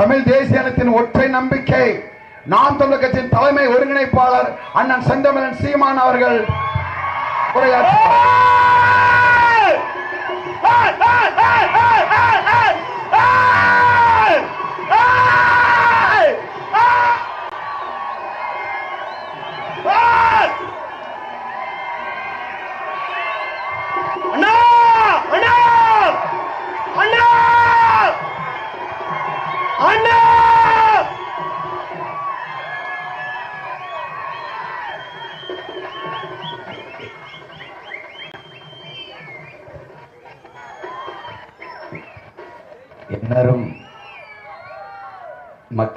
தமிழ் தேசிய இனத்தின் ஒற்றை நம்பிக்கை. நாம் தமிழர் கட்சியின் தலைமை ஒருங்கிணைப்பாளர் அண்ணன் செந்தமிழன் சீமான் அவர்கள். உரையாற்ற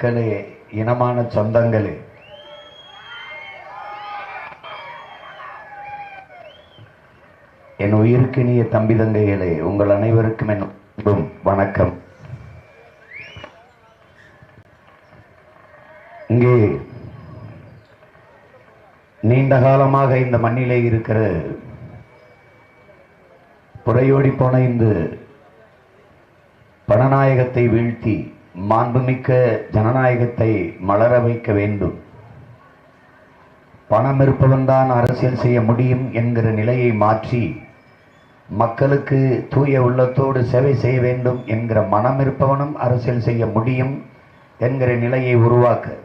மக்களே இனமான சொந்தங்களே. என் உயிருக்கினிய தம்பி தங்கைகளே உங்கள் அனைவருக்கும் என் வணக்கம். இங்கே நீண்ட காலமாக இந்த மண்ணிலே இருக்கிற புறையோடி போன இந்த பணநாயகத்தை வீழ்த்தி மாண்புமிக்க ஜனநாயகத்தை மலர வைக்க வேண்டும். பணம் இருப்பவன்தான் அரசியல் செய்ய முடியும் என்கிற நிலையை மாற்றி மக்களுக்கு தூய உள்ளத்தோடு சேவை செய்ய வேண்டும் என்கிற மனம் இருப்பவனும் அரசியல் செய்ய முடியும் என்கிற நிலையை உருவாக்க.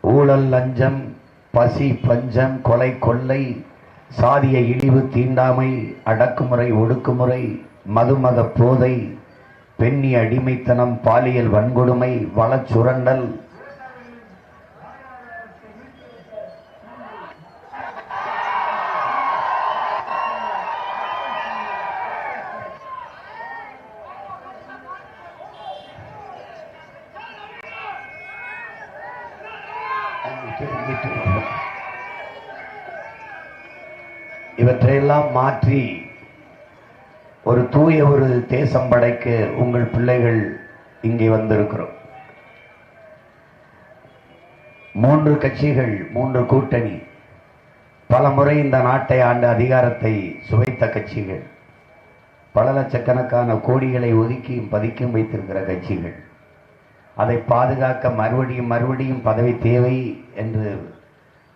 ஊழல் லஞ்சம் பசி பஞ்சம் கொலை கொள்ளை சாதிய இழிவு தீண்டாமை அடக்குமுறை ஒடுக்குமுறை மதுமத போதை பெண்ணி அடிமைத்தனம் பாலியல் வன்கொடுமை வளச்சுரண்டல் இவற்றையெல்லாம் மாற்றி ஒரு தூய ஒரு தேசம் படைக்க உங்கள் பிள்ளைகள் இங்கே வந்திருக்கிறோம். மூன்று கட்சிகள் மூன்று கூட்டணி பல முறை இந்த நாட்டை ஆண்ட அதிகாரத்தை சுவைத்த கட்சிகள் பல லட்சக்கணக்கான கோடிகளை ஒதுக்கியும் பதுக்கியும் வைத்திருக்கிற கட்சிகள். அதை பாதுகாக்க மறுபடியும் மறுபடியும் பதவி தேவை என்று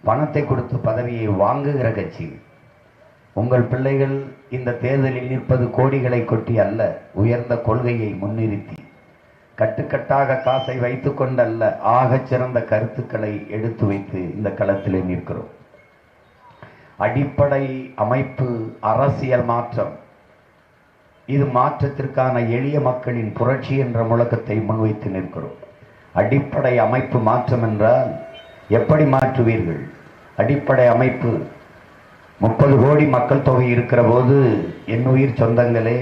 பணத்தை கொடுத்து பதவியை வாங்குகிற கட்சிகள். உங்கள் பிள்ளைகள் இந்த தேர்தலில் நிற்பது கோடிகளை கொட்டி அல்ல உயர்ந்த கொள்கையை முன்னிறுத்தி. கட்டுக்கட்டாக காசை வைத்து கொண்டல்ல ஆகச் சிறந்த கருத்துக்களை எடுத்து வைத்து இந்த களத்திலே நிற்கிறோம். அடிப்படை அமைப்பு அரசியல் மாற்றம். இது மாற்றத்திற்கான எளிய மக்களின் புரட்சி என்ற முழக்கத்தை முன்வைத்து நிற்கிறோம். அடிப்படை அமைப்பு மாற்றம் என்றால் எப்படி மாற்றுவீர்கள்? அடிப்படை அமைப்பு முப்பது கோடி மக்கள் தொகை இருக்கிற போது என் உயிர் சொந்தங்களே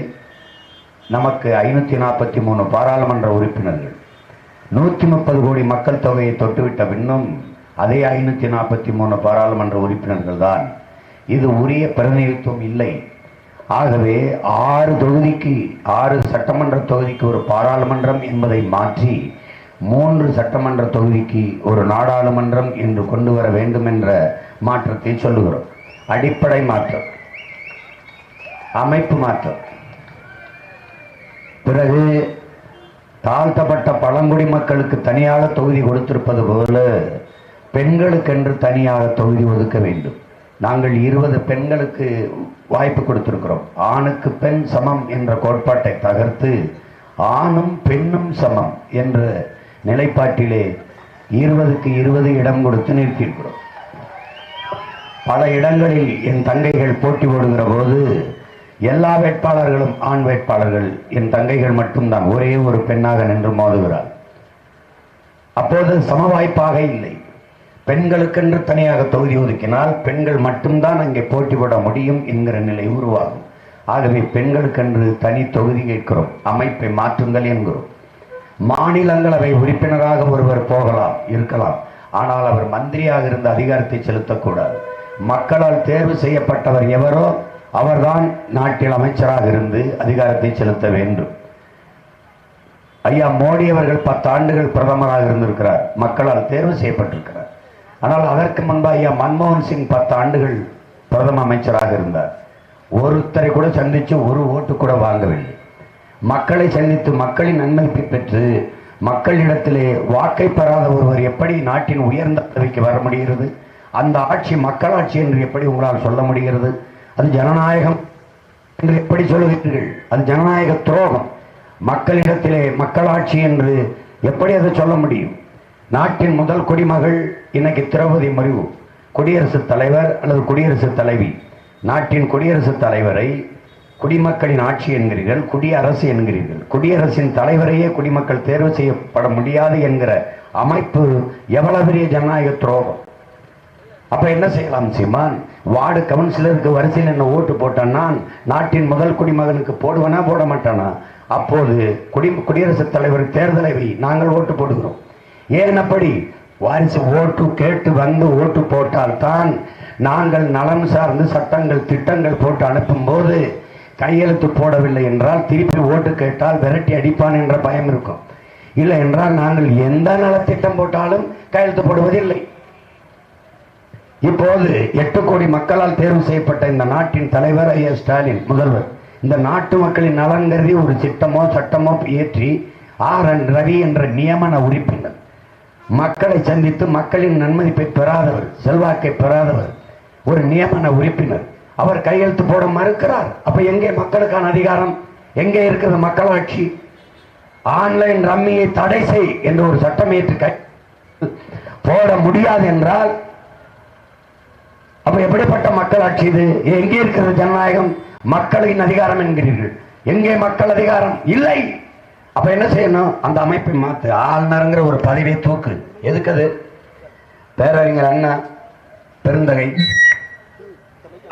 நமக்கு ஐநூற்றி நாற்பத்தி மூணு பாராளுமன்ற உறுப்பினர்கள். நூற்றி முப்பது கோடி மக்கள் தொகையை தொட்டுவிட்ட பின்னும் அதே ஐநூற்றி நாற்பத்தி மூணு பாராளுமன்ற உறுப்பினர்கள் தான். இது உரிய பிரதிநிதித்துவம் இல்லை. ஆகவே ஆறு தொகுதிக்கு ஆறு சட்டமன்ற தொகுதிக்கு ஒரு பாராளுமன்றம் என்பதை மாற்றி மூன்று சட்டமன்ற தொகுதிக்கு ஒரு நாடாளுமன்றம் என்று கொண்டு வர வேண்டும் என்ற மாற்றத்தை சொல்லுகிறோம். அடிப்படை மாற்றம் அமைப்பு மாற்றம். பிறகு தாழ்த்தப்பட்ட பழங்குடி மக்களுக்கு தனியாக தொகுதி கொடுத்திருப்பது போல பெண்களுக்கென்று தனியாக தொகுதி ஒதுக்க வேண்டும். நாங்கள் இருபது பெண்களுக்கு வாய்ப்பு கொடுத்திருக்கிறோம். ஆணுக்கு பெண் சமம் என்ற கோட்பாட்டை தகர்த்து ஆணும் பெண்ணும் சமம் என்ற நிலைப்பாட்டிலே இருபதுக்கு இருபது இடம் கொடுத்து நிறுத்தியிருக்கிறோம். பல இடங்களில் என் தங்கைகள் போட்டி போடுகிற போது எல்லா வேட்பாளர்களும் ஆண் வேட்பாளர்கள். என் தங்கைகள் மட்டும்தான். ஒரே ஒரு பெண்ணாக நின்று மோதுகிறார். அப்போது சம வாய்ப்பாக இல்லை. பெண்களுக்கென்று தனியாக தொகுதி ஒதுக்கினால் பெண்கள் மட்டும்தான் அங்கே போட்டி போட முடியும் என்கிற நிலை உருவாகும். ஆகவே பெண்களுக்கென்று தனி தொகுதி கேட்கிறோம். அமைப்பை மாற்றுங்கள் என்கிறோம். மாநிலங்களவை உறுப்பினராக ஒருவர் போகலாம் இருக்கலாம். ஆனால் அவர் மந்திரியாக இருந்த அதிகாரத்தை செலுத்தக்கூடாது. மக்களால் தேர்வு செய்யப்பட்டவர் எவரோ அவர்தான் நாட்டில் அமைச்சராக இருந்து அதிகாரத்தை செலுத்த வேண்டும். ஐயா மோடி அவர்கள் பத்து ஆண்டுகள் பிரதமராக இருந்திருக்கிறார். மக்களால் தேர்வு செய்யப்பட்டிருக்கிறார். ஆனால் அதற்கு முன்பு ஐயா மன்மோகன் சிங் பத்து ஆண்டுகள் பிரதம அமைச்சராக இருந்தார். ஒருத்தரை கூட சந்தித்து ஒரு ஓட்டு கூட வாங்கவில்லை. மக்களை சந்தித்து மக்களின் நன்மைக்கு பெற்று மக்களிடத்திலே வாக்கை பெறாத ஒருவர் எப்படி நாட்டின் உயர்ந்த பதவிக்கு வர முடிகிறது? அந்த ஆட்சி மக்களாட்சி என்று எப்படி உங்களால் சொல்ல முடிகிறது? அது ஜனநாயகம் என்று எப்படி சொல்லுகிறீர்கள் அது ஜனநாயக துரோகம். மக்களிடத்திலே மக்களாட்சி என்று எப்படி அதை சொல்ல முடியும்? நாட்டின் முதல் குடிமகள் இன்னைக்கு திரௌபதி முர்மு குடியரசுத் தலைவர் அல்லது குடியரசுத் தலைவி. நாட்டின் குடியரசுத் தலைவரை குடிமக்களின் ஆட்சி என்கிறீர்கள் குடியரசு என்கிறீர்கள். குடியரசின் தலைவரையே குடிமக்கள் தேர்வு செய்யப்பட முடியாது என்கிற அமைப்பு எவ்வளவு பெரிய ஜனநாயக துரோகம்? அப்ப என்ன செய்யலாம் சீமான் வார்டு கவுன்சிலருக்கு வரிசையில் என்ன ஓட்டு போட்டான்னா நாட்டின் முதல் குடிமகனுக்கு போடுவனா போட மாட்டானா? அப்போது குடி குடியரசுத் தலைவர் தேர்தலை நாங்கள் ஓட்டு போடுகிறோம். ஏன் அப்படி? வாரிசு ஓட்டு கேட்டு வந்து ஓட்டு போட்டால்தான் நாங்கள் நலம் சார்ந்து சட்டங்கள் திட்டங்கள் போட்டு அனுப்பும்போது கையெழுத்து போடவில்லை என்றால் திருப்பி ஓட்டு கேட்டால் விரட்டி அடிப்பான் என்ற பயம் இருக்கும். இல்லை என்றால் நாங்கள் எந்த நலத்திட்டம் போட்டாலும் கையெழுத்து போடுவதில்லை. இப்போது எட்டு கோடி மக்களால் தேர்வு செய்யப்பட்ட இந்த நாட்டின் தலைவர் ஐயா ஸ்டாலின் முதல்வர். இந்த நாட்டு மக்களின் நலன் கருதி ஒரு திட்டமோ சட்டமோ இயற்றி ஆர். என். ரவி என்ற நியமன உறுப்பினர். மக்களை சந்தித்து மக்களின் நன்மதிப்பை பெறாதவர் செல்வாக்கை பெறாதவர் ஒரு நியமன உறுப்பினர். அவர் கையெழுத்து போட மறுக்கிறார். அப்ப எங்கே மக்களுக்கான அதிகாரம்? எங்கே இருக்கிறது மக்களாட்சி? ஆன்லைன் ரம்மியை தடை செய் என்று ஒரு சட்டம் ஏற்று போட முடியாது என்றால் அப்ப எப்படிப்பட்ட மக்களாட்சி இது? எங்கே இருக்கிறது ஜனநாயகம்? மக்களின் அதிகாரம் என்கிறீர்கள். எங்கே மக்கள் அதிகாரம்? இல்லை. அப்ப என்ன செய்யணும்? அந்த அமைப்பை மாத்து. ஆளுநருங்கிற ஒரு பதவியை தூக்கு. எதுக்கு அது? பேரறிஞர் அண்ணா பெருந்தகை.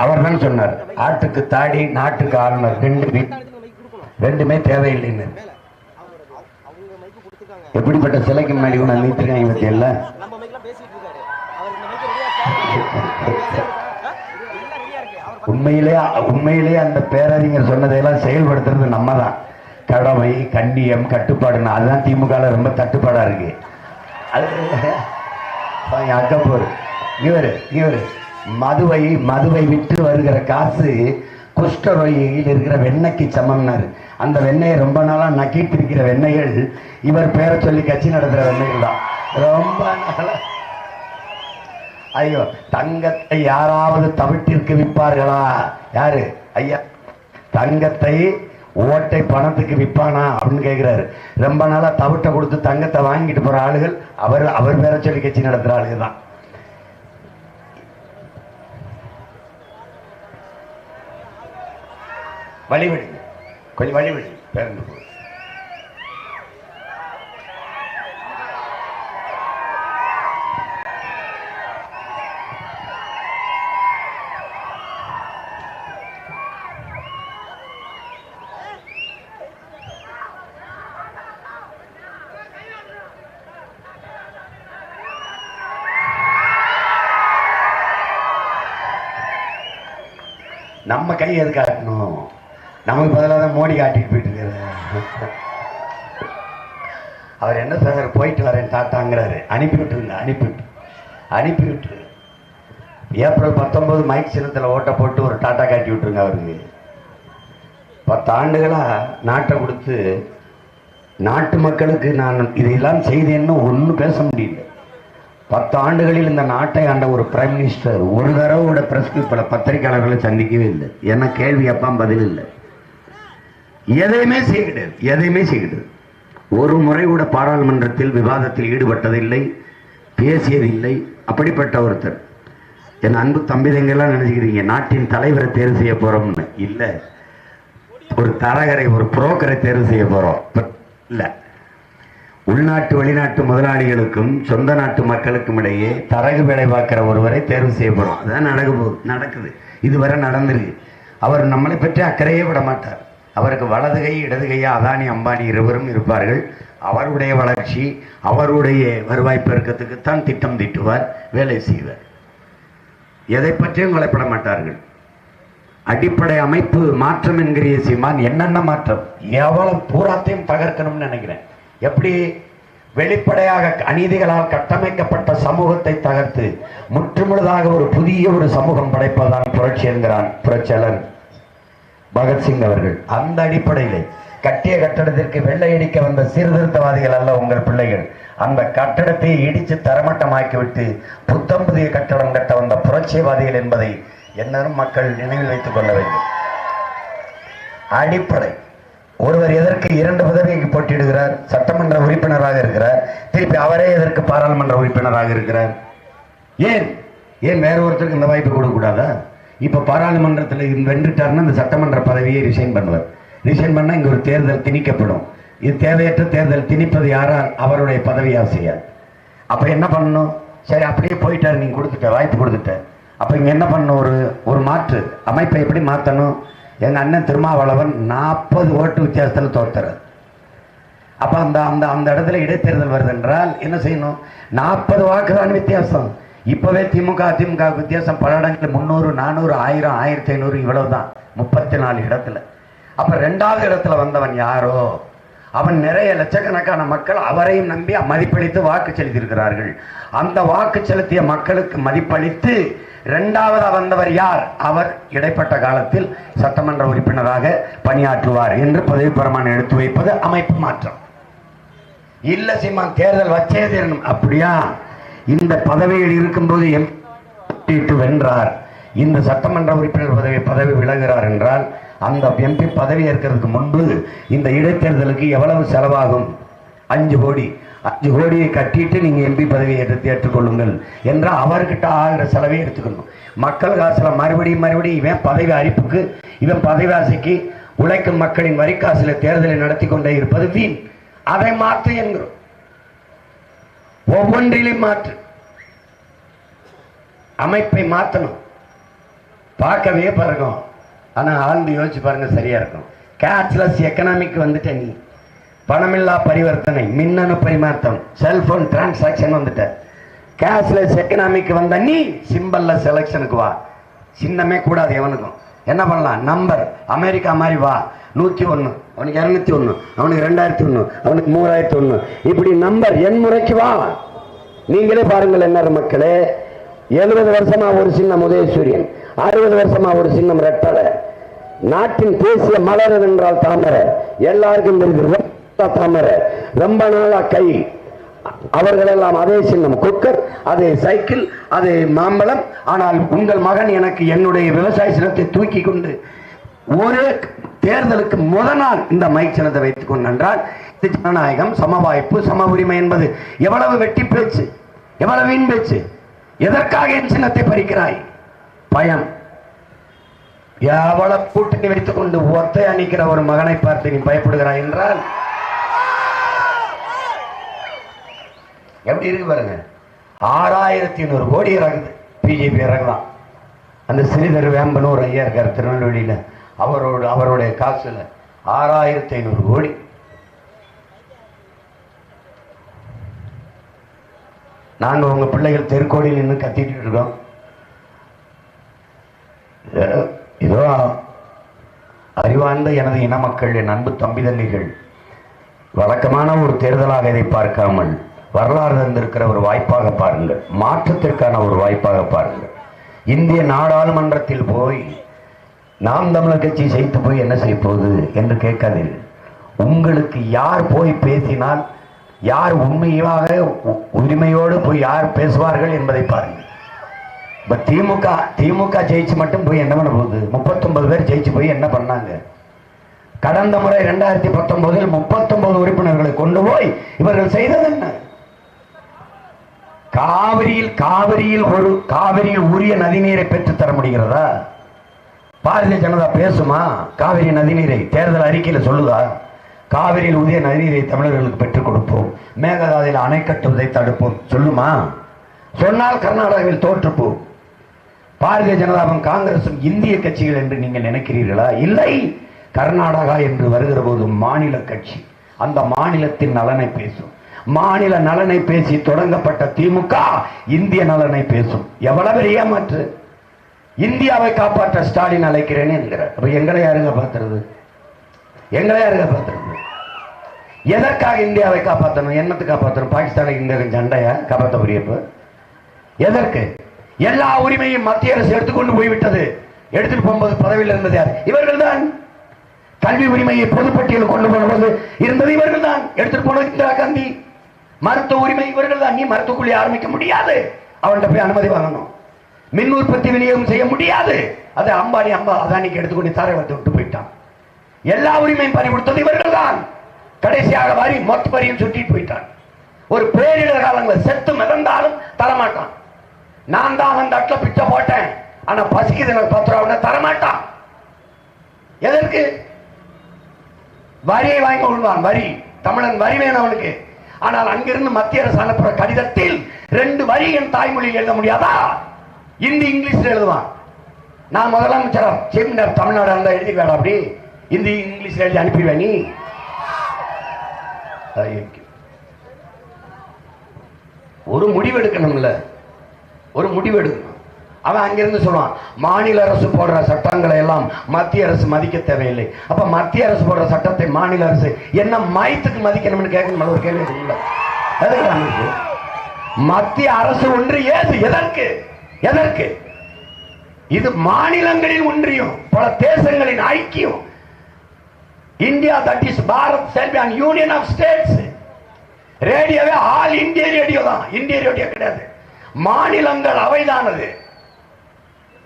அவர் தான் சொன்னார் ஆட்டுக்கு தாடி நாட்டுக்கு ஆளுநர். ரெண்டுமே ரெண்டுமே தேவையில்லைன்னு. எப்படிப்பட்ட சிலைக்கு முன்னாடி கூட நீத்திருக்காங்க பத்தியல்ல நம்ம மைக்லாம் பேசிட்டு இருக்காரு அவர் இந்த மைக் ரெடியா எல்லாம் ரெடியா இருக்கு அவர் உண்மையிலே உண்மையிலே அந்த பேரறிஞர் சொன்னதையெல்லாம் செயல்படுத்துறது நம்ம தான் கடமை கண்ணியம் கட்டுப்பாடுன்னு அதுதான் திமுக ரொம்ப தட்டுப்பாடாக இருக்கு. அது அக்கப்போர் இவர் இவர் மதுவை மதுவை விற்று வருகிற காசு குஷ்டரொயில் இருக்கிற வெண்ணெய்க்கு சமம்னாரு. அந்த வெண்ணெயை ரொம்ப நாளாக நக்கிட்டு இருக்கிற வெண்ணெய்கள் இவர் பேரை சொல்லி கட்சி நடத்துகிற வெண்ணெய்கள் தான். ரொம்ப நாளாக ஐயோ தங்கத்தை யாராவது தவிட்டிற்கு விற்பார்களா? யாரு? ஐயா தங்கத்தை ஓட்டை பணத்துக்கு விற்பானா அப்படின்னு கேட்கிறாரு ரொம்ப நாளா தவிட்டை கொடுத்து தங்கத்தை வாங்கிட்டு போற ஆளுகள் அவர் அவர் பேரை சொல்லி கட்சி நடத்துற ஆளுகள் தான். வழிவிடுங்க. கொஞ்சம் வழிவிடுங்க. பேருந்து போ. நம்ம கை எது காட்டணும்? நமக்கு பதிலாக தான் மோடி காட்டிட்டு போயிட்டு இருக்காரு அவர் என்ன சார் போயிட்டு வரேன் டாட்டாங்கிறாரு அனுப்பி விட்டுருங்க அனுப்பி விட்டு. அனுப்பி விட்டுரு ஏப்ரல் பத்தொன்பது மைக் சின்னத்தில் ஓட்ட போட்டு ஒரு டாட்டா காட்டி விட்டுருங்க அவருக்கு. பத்து ஆண்டுகளாக நாட்டை கொடுத்து நாட்டு மக்களுக்கு நான் இதையெல்லாம் செய்தேன்னு ஒன்றும் பேச முடியல. பத்து ஆண்டுகளில் இந்த நாட்டை ஆண்ட ஒரு பிரைம் மினிஸ்டர் ஒரு தடவை கூட பிரஸ் பல பத்திரிகையாளர்களை சந்திக்கவே இல்லை. என்ன கேள்வி அப்பா பதில் இல்லை. எதையுமே செய்ய கிடையாது எதையுமே செய்ய கிடையாது ஒரு முறை கூட பாராளுமன்றத்தில் விவாதத்தில் ஈடுபட்டதில்லை பேசியதில்லை அப்படிப்பட்ட ஒருத்தர். என் அன்பு தம்பிதங்கெல்லாம் நினைச்சுக்கிறீங்க நாட்டின் தலைவரை தேர்வு செய்ய போறோம்னு. இல்லை ஒரு தரகரை ஒரு புரோக்கரை தேர்வு செய்ய போறோம். இல்லை. உள்நாட்டு வெளிநாட்டு முதலாளிகளுக்கும் சொந்த நாட்டு மக்களுக்கும் இடையே தரகு வேலை பார்க்குற ஒருவரை தேர்வு செய்யப்படும். அதுதான் நடக்க போகுது நடக்குது. இதுவரை நடந்திருக்கு. அவர் நம்மளை பற்றி அக்கறையே விட மாட்டார். அவருக்கு வலது கை இடது கையா அதானி அம்பானி இருவரும் இருப்பார்கள். அவருடைய வளர்ச்சி அவருடைய வருவாய் பெருக்கத்துக்குத்தான் திட்டம் தீட்டுவார் வேலை செய்வார். எதை பற்றியும் கொலைப்பட மாட்டார்கள். அடிப்படை அமைப்பு மாற்றம் என்கிற சீமான் என்னென்ன மாற்றம்? எவ்வளவு பூராத்தையும் தகர்க்கணும்னு நினைக்கிறேன். எப்படி வெளிப்படையாக அநீதிகளால் கட்டமைக்கப்பட்ட சமூகத்தை தகர்த்து முற்றுமுழுதாக ஒரு புதிய ஒரு சமூகம் படைப்பதுதான் புரட்சி என்கிறான் புரட்சியாளர் பகத்சிங் அவர்கள். அந்த அடிப்படையிலே கட்டிய கட்டடத்திற்கு வெள்ளை அடிக்க வந்த சீர்திருத்தவாதிகள் அல்ல உங்கள் பிள்ளைகள். அந்த கட்டடத்தை இடித்து தரமட்டமாக்கிவிட்டு புத்தம் புதிய கட்டடம் கட்ட வந்த புரட்சிவாதிகள் என்பதை என்னரும் மக்கள் நினைவில் வைத்துக் கொள்ள வேண்டும். அடிப்படை ஒருவர் எதற்கு இரண்டு பதவிக்கு போட்டியிடுகிறார்? சட்டமன்ற உறுப்பினராக இருக்கிறார். திருப்பி அவரே எதற்கு பாராளுமன்ற உறுப்பினராக இருக்கிறார்? ஏன்? ஏன் வேற ஒருத்தருக்கு இந்த வாய்ப்பு கொடுக்கக்கூடாதா? இப்போ இப்ப பாராளுமன்றத்தில் வென்றுட்டார்னா வென்றுட்டாருன்னா இந்த சட்டமன்ற பதவியை ரிசைன் பண்ணுவார். ரிசைன் பண்ணா இங்க ஒரு தேர்தல் திணிக்கப்படும். இது தேவையற்ற தேர்தல் திணிப்பது யாரா அவருடைய பதவி செய்யார் அப்ப என்ன பண்ணணும்? சரி அப்படியே போயிட்டார் நீங்க கொடுத்துட்ட வாய்ப்பு கொடுத்துட்ட. அப்ப இங்க என்ன பண்ணணும்? ஒரு ஒரு மாற்று அமைப்பை எப்படி மாற்றணும் எங்கள் அண்ணன் திருமாவளவன் நாற்பது ஓட்டு வித்தியாசத்தில் தோத்துறார். அப்போ அந்த அந்த அந்த இடத்துல இடைத்தேர்தல் வருது என்றால் என்ன செய்யணும்? நாற்பது வாக்கு தான் வித்தியாசம். இப்போவே திமுக அதிமுக வித்தியாசம். பல இடங்களில் முந்நூறு நானூறு ஆயிரம் ஆயிரத்தி ஐநூறு இவ்வளவு தான் முப்பத்தி நாலு இடத்துல. அப்போ ரெண்டாவது இடத்துல வந்தவன் யாரோ? அவன் நிறைய லட்சக்கணக்கான மக்கள் அவரையும் நம்பி மதிப்பளித்து வாக்கு செலுத்தியிருக்கிறார்கள். அந்த வாக்கு செலுத்திய மக்களுக்கு மதிப்பளித்து இரண்டாவது வந்தவர் யார்? அவர் இடைப்பட்ட காலத்தில் சட்டமன்ற உறுப்பினராக பணியாற்றுவார் என்று பதவி பிரமாணம் எடுத்து வைப்பது அமைப்பு மாற்றம். இல்ல சீமான் தேர்தல் வச்சே தீரணும் அப்படியா? இந்த பதவியில் இருக்கும்போது எம்பி வென்றார். இந்த சட்டமன்ற உறுப்பினர் பதவி பதவி விலகிறார் என்றால் அந்த எம்பி பதவி ஏற்கிறதுக்கு முன்பு இந்த இடைத்தேர்தலுக்கு எவ்வளவு செலவாகும்? அஞ்சு கோடி. அஞ்சு கோடியை கட்டிட்டு நீங்க எம்பி பதவியை எடுத்து ஏற்றுக்கொள்ளுங்கள் என்று அவர்கிட்ட ஆகிற செலவை எடுத்துக்கணும். மக்கள் காசுல மறுபடியும் மறுபடியும் இவன் பதவி அரிப்புக்கு இவன் பதவி ஆசைக்கு உழைக்கும் மக்களின் வரிக்காசில தேர்தலை நடத்தி கொண்டே இருப்பது வீண். அதை மாற்று என்கிறோம். ஒவ்வொன்றிலும் மாற்று. அமைப்பை மாற்றணும் பார்க்கவே பிறகும். ஆனால் ஆழ்ந்து யோசிச்சு பாருங்கள் சரியாக இருக்கும் கேஷ்லெஸ் எக்கனாமிக் வந்துட்ட நீ. பணமில்லா பரிவர்த்தனை மின்னணு பரிமாற்றம் செல்போன் டிரான்சாக்ஷன் வந்துட்ட. கேஷ்லெஸ் எக்கனாமிக் வந்த நீ சிம்பிளில் செலெக்ஷனுக்கு வா. சின்னமே கூடாது எவனுக்கும். என்ன பண்ணலாம்? நம்பர் அமெரிக்கா மாதிரி வா. நூற்றி ஒன்று அவனுக்கு இரநூத்தி ஒன்று அவனுக்கு ரெண்டாயிரத்தி ஒன்று அவனுக்கு மூவாயிரத்தி ஒன்று இப்படி நம்பர் எண் முறைக்கு வா. நீங்களே பாருங்கள் என்ன மக்களே. எழுபது வருஷமா ஒரு சின்னம் உதயசூரியன். அறுபது வருஷமா ஒரு சின்னம் ரெட்டலை. நாட்டின் தேசிய மலர் என்றால் தாமரை. எல்லாருக்கும் தெரியுது ரொம்ப தாமரை. ரொம்ப நாளா கை. அவர்களெல்லாம் அதே சின்னம். குக்கர் அதே சைக்கிள் அதே மாம்பழம். ஆனால் உங்கள் மகன் எனக்கு என்னுடைய விவசாய சின்னத்தை தூக்கி கொண்டு ஒரு தேர்தலுக்கு முத நாள் இந்த மைக் சின்னத்தை வைத்துக் கொண்டால் ஜனநாயகம் சம வாய்ப்பு சம உரிமை என்பது எவ்வளவு வெட்டி பேச்சு எவ்வளவு வீண் பேச்சு. எதற்காக என் சின்னத்தை பறிக்கிறாய்? பயம். எவ்வளவு கூட்டணி வைத்துக் கொண்டு ஒத்தையா நிற்கிற ஒரு மகனை பார்த்து நீ பயப்படுகிறாய் என்றால் எப்படி இருக்கு பாருங்க? ஆறாயிரத்தி ஐநூறு கோடி இறங்குது. பிஜேபி இறங்கலாம். அந்த ஸ்ரீதர் வேம்பனு ஒரு ஐயா இருக்கார் திருநெல்வேலியில். அவரோட அவருடைய காசுல ஆறாயிரத்தி ஐநூறு கோடி. நாங்கள் உங்கள் பிள்ளைகள் தெருக்கோடியில் நின்று கத்திட்டு இருக்கோம். இதோ அறிவார்ந்த எனது இன மக்கள் என் அன்பு தம்பி தங்கைகள். வழக்கமான ஒரு தேர்தலாக இதை பார்க்காமல் வரலாறு தந்திருக்கிற ஒரு வாய்ப்பாக பாருங்கள். மாற்றத்திற்கான ஒரு வாய்ப்பாக பாருங்கள். இந்திய நாடாளுமன்றத்தில் போய் நாம் தமிழர் கட்சி செய்து போய் என்ன செய்ய போகுது என்று கேட்காதீர்கள். உங்களுக்கு யார் போய் பேசினால் யார் உண்மையாக உ- உரிமையோடு போய் யார் பேசுவார்கள் என்பதை பாருங்கள். இப்போ திமுக திமுக ஜெயிச்சு மட்டும் போய் என்ன பண்ண போகுது? முப்பத்தொன்பது பேர் ஜெயிச்சு போய் என்ன பண்ணாங்க? கடந்த முறை ரெண்டாயிரத்தி பத்தொன்பதில் முப்பத்தொன்பது உறுப்பினர்களை கொண்டு போய் இவர்கள் செய்தது என்ன? காவிரியில் காவிரியில் ஒரு காவிரியில் உரிய நதிநீரை பெற்று தர முடிகிறதா? பாரதிய ஜனதா பேசுமா? காவிரி நதிநீரை தேர்தல் அறிக்கையில சொல்லுதா? காவிரியில் உரிய நதிநீரை தமிழர்களுக்கு பெற்றுக் கொடுப்போம். மேகதாதையில் அணை கட்டுவதை தடுப்போம். சொல்லுமா? சொன்னால் கர்நாடகாவில் தோற்றுப்போம். பாரதிய ஜனதாவும் காங்கிரசும் இந்திய கட்சிகள் என்று நீங்கள் நினைக்கிறீர்களா? இல்லை. கர்நாடகா என்று வருகிற போது மாநில கட்சி. அந்த மாநிலத்தின் நலனை பேசும். மாநில நலனை பேசி தொடங்கப்பட்ட திமுக இந்திய நலனை பேசும். எவ்வளவு பெரிய ஏமாற்று. இந்தியாவை காப்பாற்ற ஸ்டாலின் அழைக்கிறேன்னு என்கிறார். அப்ப எங்களை யாருங்க பார்த்துறது எங்களை யாருங்க பார்த்துறது எதற்காக இந்தியாவை காப்பாற்றணும் என்னத்தை காப்பாற்றணும் பாகிஸ்தானுக்கு இந்த சண்டையா? காப்பாற்ற புரியப்ப எதற்கு? எல்லா உரிமையும் மத்திய அரசு எடுத்துக்கொண்டு போய்விட்டது. எடுத்துட்டு போகும்போது பதவியில் இருந்தது யார்? இவர்கள் தான் கல்வி உரிமையை பொதுப்பட்டியல் கொண்டு போகும்போது இருந்தது இவர்கள் தான் எடுத்துட்டு போனது இந்திரா காந்தி. மருத்துவ உரிமை இவர்கள் தான் நீ மருத்துவக்குள்ளி ஆரம்பிக்க முடியாது. அவன்கிட்ட போய் அனுமதி வாங்கணும். மின் உற்பத்தி விநியோகம் செய்ய முடியாது. அது அம்பானி அம்பா அதானிக்கு எடுத்துக்கொண்டு தாரை வந்து விட்டு போயிட்டான். எல்லா உரிமையும் பறி கொடுத்தது இவர்கள் தான் கடைசியாக வாரி மொத்த வரியும் சுட்டிட்டு போயிட்டான். ஒரு பேரிடர் காலங்களில் செத்து மிதந்தாலும் தரமாட்டான். நான் தான் அந்த அட்டில் பிச்சை போட்டேன். ஆனா பசிக்குது எனக்கு பத்து ரூபா தரமாட்டான். எதற்கு வரியை வாங்கி கொள்வான் வரி. தமிழன் வரி வேணும் அவனுக்கு. ஆனால் அங்கிருந்து மத்திய அரசு அனுப்புற கடிதத்தில் ரெண்டு வரி என் தாய்மொழியில் எழுத முடியாதா? இந்தி இங்கிலீஷில் எழுதுவான். நான் முதலமைச்சர் செமினார் தமிழ்நாடு இருந்தா எழுதி வேடா அப்படி? இந்தி இங்கிலீஷ்ல எழுதி அனுப்பிடுவேன் நீ. ஒரு முடிவு எடுக்கணும்ல. ஒரு முடிவு எடுக்கணும் அவன் அங்கிருந்து சொல்லுவான் மாநில அரசு போடுற சட்டங்களை எல்லாம் மத்திய அரசு மதிக்க தேவையில்லை. அப்ப மத்திய அரசு போடுற சட்டத்தை மாநில அரசு என்ன மயத்துக்கு மதிக்கணும்னு கேட்கணும் ஒரு கேள்வி இல்லை. எதுக்கு நமக்கு? மத்திய அரசு ஒன்று ஏது? எதற்கு? எதற்கு? இது மாநிலங்களின் ஒன்றியும் பல தேசங்களின் ஐக்கியம். India that is Bharat shall be and union of states ரேடியோவே all India radio தான். இந்திய ரேடியோ கிடையாது. மாநிலங்கள் அவைதானது.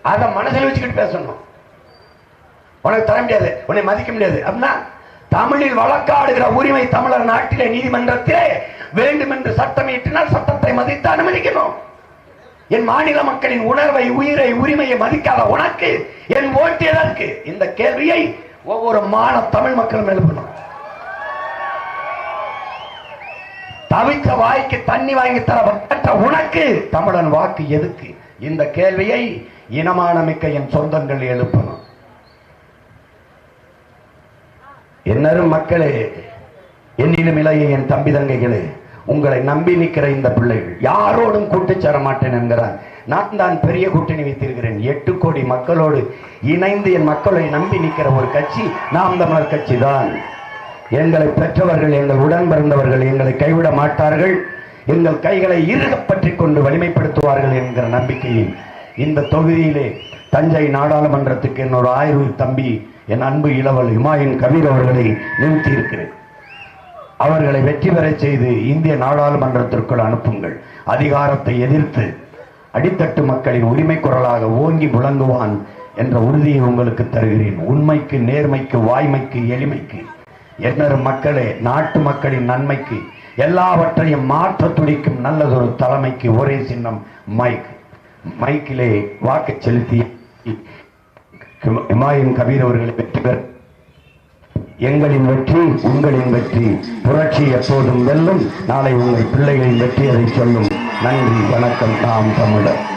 அதை மனசில் வச்சுக்கிட்டு பேசணும். உனக்கு தர முடியாது உன்னை மதிக்க முடியாது. அப்படின்னா தமிழில் வழக்காடுகிற உரிமை தமிழர் நாட்டிலே நீதிமன்றத்திலே வேண்டும் என்று சட்டம் இயற்றினால் சட்டத்தை மதித்து அனுமதிக்கணும். என் மாநில மக்களின் உணர்வை உயிரை உரிமையை மதிக்காத உனக்கு என் ஓட்டு எதற்கு? இந்த கேள்வியை ஒவ்வொரு மான தமிழ் மக்களும் எழுப்பணும். தவிக்க வாய்க்கு தண்ணி வாங்கி தர உனக்கு தமிழன் வாக்கு எதுக்கு? இந்த கேள்வியை இனமான மிக்க என் சொந்தங்கள் எழுப்பணும். என்னரும் மக்களே என்னிலும் இளைய என் தம்பி தங்கைகளே உங்களை நம்பி நிற்கிற இந்த பிள்ளைகள் யாரோடும் கூட்டு சேர மாட்டேன் என்கிறான் நான் தான் பெரிய கூட்டணி வைத்திருக்கிறேன். எட்டு கோடி மக்களோடு இணைந்து என் மக்களை நம்பி நிற்கிற ஒரு கட்சி நாம் தமிழர் கட்சி தான் எங்களை பெற்றவர்கள் எங்கள் உடன் பிறந்தவர்கள் எங்களை கைவிட மாட்டார்கள். எங்கள் கைகளை இறுகப் கொண்டு வலிமைப்படுத்துவார்கள் என்கிற நம்பிக்கையில் இந்த தொகுதியிலே தஞ்சை நாடாளுமன்றத்துக்கு என்னோட ஆய்வு தம்பி என் அன்பு இளவல் இமாயின் கபீர் அவர்களை நிறுத்தி இருக்கிறேன் அவர்களை வெற்றி பெறச் செய்து இந்திய நாடாளுமன்றத்திற்குள் அனுப்புங்கள். அதிகாரத்தை எதிர்த்து அடித்தட்டு மக்களின் உரிமை குரலாக ஓங்கி முழங்குவான் என்ற உறுதியை உங்களுக்கு தருகிறேன். உண்மைக்கு நேர்மைக்கு வாய்மைக்கு எளிமைக்கு. எண்ணரும் மக்களே நாட்டு மக்களின் நன்மைக்கு எல்லாவற்றையும் மாற்ற துடிக்கும் நல்லதொரு தலைமைக்கு ஒரே சின்னம் மைக். மைக்கிலே வாக்கு செலுத்தி இமாயின் கபீர் அவர்களை வெற்றி பெற எங்களின் வெற்றி உங்களின் வெற்றி. புரட்சி எப்போதும் வெல்லும். நாளை உங்கள் பிள்ளைகளின் வெற்றி அதை சொல்லும். நன்றி வணக்கம். நாம் தமிழர்.